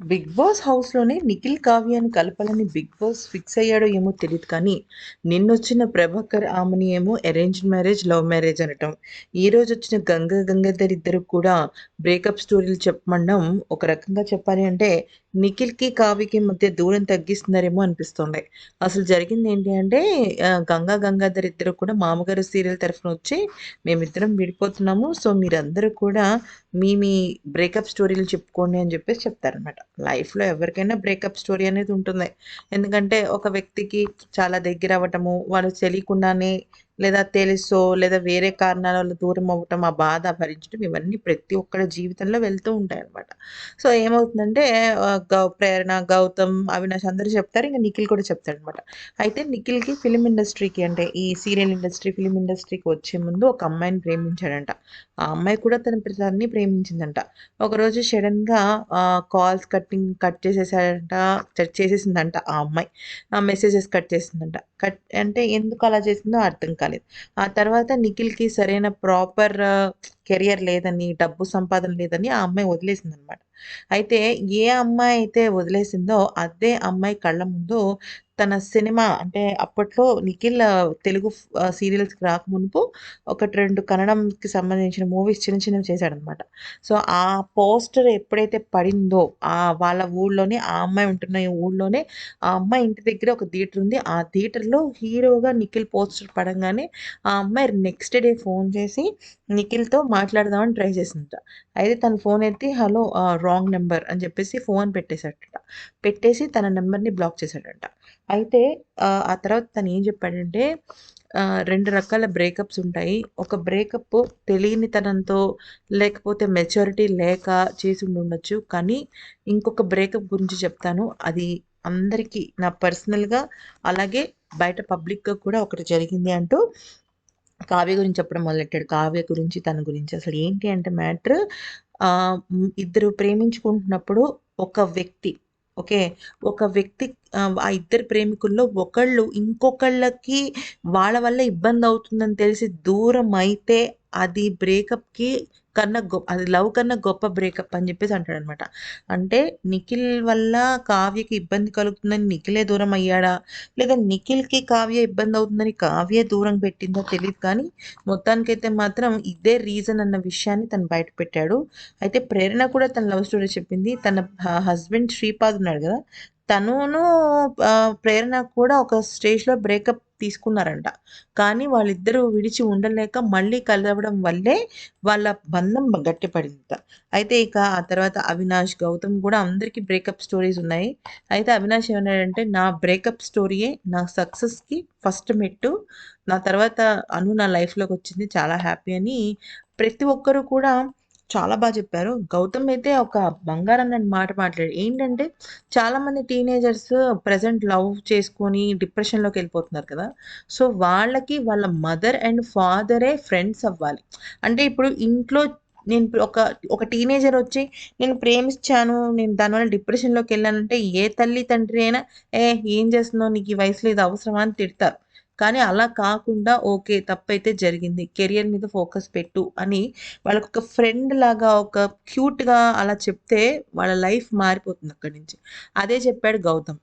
Big boss హౌస్లోనే నిఖిల్ కావ్యాన్ని కలపాలని బిగ్ బాస్ ఫిక్స్ అయ్యాడో ఏమో తెలియదు కానీ నిన్నొచ్చిన ప్రభాకర్ ఆమెని ఏమో అరేంజ్డ్ మ్యారేజ్ లవ్ మ్యారేజ్ అనటం. ఈ రోజు వచ్చిన గంగ గంగాధర్ ఇద్దరు కూడా బ్రేకప్ స్టోరీలు చెప్పమండం ఒక రకంగా చెప్పాలి అంటే నిఖిల్కి కావ్యకి మధ్య దూరం తగ్గిస్తున్నారేమో అనిపిస్తుంది. అసలు జరిగింది ఏంటి అంటే గంగా గంగాధర్ ఇద్దరు కూడా మామగారు సీరియల్ తరఫున వచ్చి మేమిద్దరం విడిపోతున్నాము సో మీరందరూ కూడా మీ మీ బ్రేకప్ స్టోరీలు చెప్పుకోండి అని చెప్పేసి చెప్తారనమాట లైఫ్లో ఎవరికైనా బ్రేకప్ స్టోరీ అనేది ఉంటుంది. ఎందుకంటే ఒక వ్యక్తికి చాలా దగ్గర అవ్వటము వాళ్ళు తెలియకుండానే లేదా తెలుసో లేదా వేరే కారణాల వల్ల దూరం అవ్వటం ఆ బాధ భరించడం ఇవన్నీ ప్రతి ఒక్కరి జీవితంలో వెళ్తూ ఉంటాయి అనమాట సో ఏమవుతుందంటే గౌ ప్రేరణ గౌతమ్ అవినాష్ అందరూ చెప్తారు ఇంకా నిఖిల్ కూడా చెప్తాడు అనమాట అయితే నిఖిల్కి ఫిలిం ఇండస్ట్రీకి అంటే ఈ సీరియల్ ఇండస్ట్రీ ఫిలిం ఇండస్ట్రీకి వచ్చే ముందు ఒక అమ్మాయిని ప్రేమించాడంట. ఆ అమ్మాయి కూడా తన ప్రసాద్ని ప్రేమించిందంట. ఒకరోజు సడన్గా కాల్స్ కట్టింగ్ కట్ చేసేసాడంట కట్ చేసేసిందంట ఆ అమ్మాయి. ఆ మెసేజెస్ కట్ చేసిందంట. కట్ అంటే ఎందుకు అలా చేసిందో అర్థం కాదు. కాలేదు. ఆ తర్వాత నిఖిల్కి సరైన ప్రాపర్ కెరియర్ లేదని డబ్బు సంపాదన లేదని ఆ అమ్మాయి వదిలేసింది అనమాట అయితే ఏ అమ్మాయి అయితే వదిలేసిందో అదే అమ్మాయి కళ్ళ ముందు తన సినిమా అంటే అప్పట్లో నిఖిల్ తెలుగు సీరియల్స్కి రాకమునుపు ఒకటి రెండు కన్నడంకి సంబంధించిన మూవీస్ చిన్న చిన్నవి చేశాడనమాట. సో ఆ పోస్టర్ ఎప్పుడైతే పడిందో ఆ వాళ్ళ ఊళ్ళోనే ఆ అమ్మాయి ఉంటున్న ఊళ్ళోనే ఆ అమ్మాయి ఇంటి దగ్గర ఒక థియేటర్ ఉంది. ఆ థియేటర్లో హీరోగా నిఖిల్ పోస్టర్ పడంగానే ఆ అమ్మాయి నెక్స్ట్ డే ఫోన్ చేసి నిఖిల్తో మాట్లాడదామని ట్రై చేసిందట. అయితే తన ఫోన్ ఎత్తి హలో రాంగ్ నెంబర్ అని చెప్పేసి ఫోన్ పెట్టేశాడట. పెట్టేసి తన నెంబర్ని బ్లాక్ చేశాడట. అయితే ఆ తర్వాత తను ఏం చెప్పాడంటే రెండు రకాల బ్రేకప్స్ ఉంటాయి. ఒక బ్రేకప్ తెలియనితనంతో లేకపోతే మెచ్యూరిటీ లేక చేసి ఉండి ఉండొచ్చు. కానీ ఇంకొక బ్రేకప్ గురించి చెప్తాను. అది అందరికీ నా పర్సనల్గా అలాగే బయట పబ్లిక్గా కూడా ఒకటి జరిగింది అంటూ కావ్య గురించి చెప్పడం మొదలెట్టాడు. కావ్య గురించి తన గురించి అసలు ఏంటి అంటే మ్యాటర్ ఇద్దరు ప్రేమించుకుంటున్నప్పుడు ఒక వ్యక్తి ఓకే? ఒక వ్యక్తి ఆ, ఇద్దరు ప్రేమికుల్లో ఒకళ్ళు ఇంకొకళ్ళకి వాళ్ళ వల్ల ఇబ్బంది అవుతుందని తెలిసి దూరం అయితే అది బ్రేకప్కి కన్నా గొప్ప అది లవ్ కన్నా గొప్ప బ్రేకప్ అని చెప్పేసి అంటాడు అనమాట అంటే నిఖిల్ వల్ల కావ్యకి ఇబ్బంది కలుగుతుందని నిఖిలే దూరం అయ్యాడా? లేదా నిఖిల్కి కావ్య ఇబ్బంది అవుతుందని కావ్య దూరం పెట్టిందో తెలియదు కానీ మొత్తానికైతే మాత్రం ఇదే రీజన్ అన్న విషయాన్ని తను బయట పెట్టాడు. అయితే ప్రేరణ కూడా తన లవ్ స్టోరీ చెప్పింది. తన హస్బెండ్ శ్రీపాద్ ఉన్నాడు కదా? తనును ప్రేరణ కూడా ఒక స్టేజ్లో బ్రేకప్ తీసుకున్నారంట. కానీ వాళ్ళిద్దరూ విడిచి ఉండలేక మళ్ళీ కలవడం వల్లే వాళ్ళ బంధం గట్టిపడింది అయితే ఇక ఆ తర్వాత అవినాష్ గౌతమ్ కూడా అందరికీ బ్రేకప్ స్టోరీస్ ఉన్నాయి. అయితే అవినాష్ ఏమన్నాడంటే నా బ్రేకప్ స్టోరీయే నా సక్సెస్కి ఫస్ట్ మెట్టు. నా తర్వాత అను నా లైఫ్లోకి వచ్చింది చాలా హ్యాపీ అని ప్రతి ఒక్కరూ కూడా చాలా బాగా చెప్పారు. గౌతమ్ అయితే ఒక బంగారం అన్న మాట మాట్లాడు ఏంటంటే చాలామంది టీనేజర్స్ ప్రజెంట్ లవ్ చేసుకొని డిప్రెషన్లోకి వెళ్ళిపోతున్నారు కదా. సో వాళ్ళకి వాళ్ళ మదర్ అండ్ ఫాదరే ఫ్రెండ్స్ అవ్వాలి. అంటే ఇప్పుడు ఇంట్లో నేను ఒక ఒక టీనేజర్ వచ్చి నేను ప్రేమించాను నేను దానివల్ల డిప్రెషన్లోకి వెళ్ళానంటే ఏ తల్లి తండ్రి అయినా ఏ ఏం చేస్తున్నావు? నీకు ఈ వయసులో ఇది అవసరమా? అని తిడతారు. కానీ అలా కాకుండా ఓకే తప్పైతే జరిగింది. కెరియర్ మీద ఫోకస్ పెట్టు అని వాళ్ళకు ఒక ఫ్రెండ్ లాగా ఒక క్యూట్గా అలా చెప్తే వాళ్ళ లైఫ్ మారిపోతుంది అక్కడి నుంచి. అదే చెప్పాడు గౌతమ్.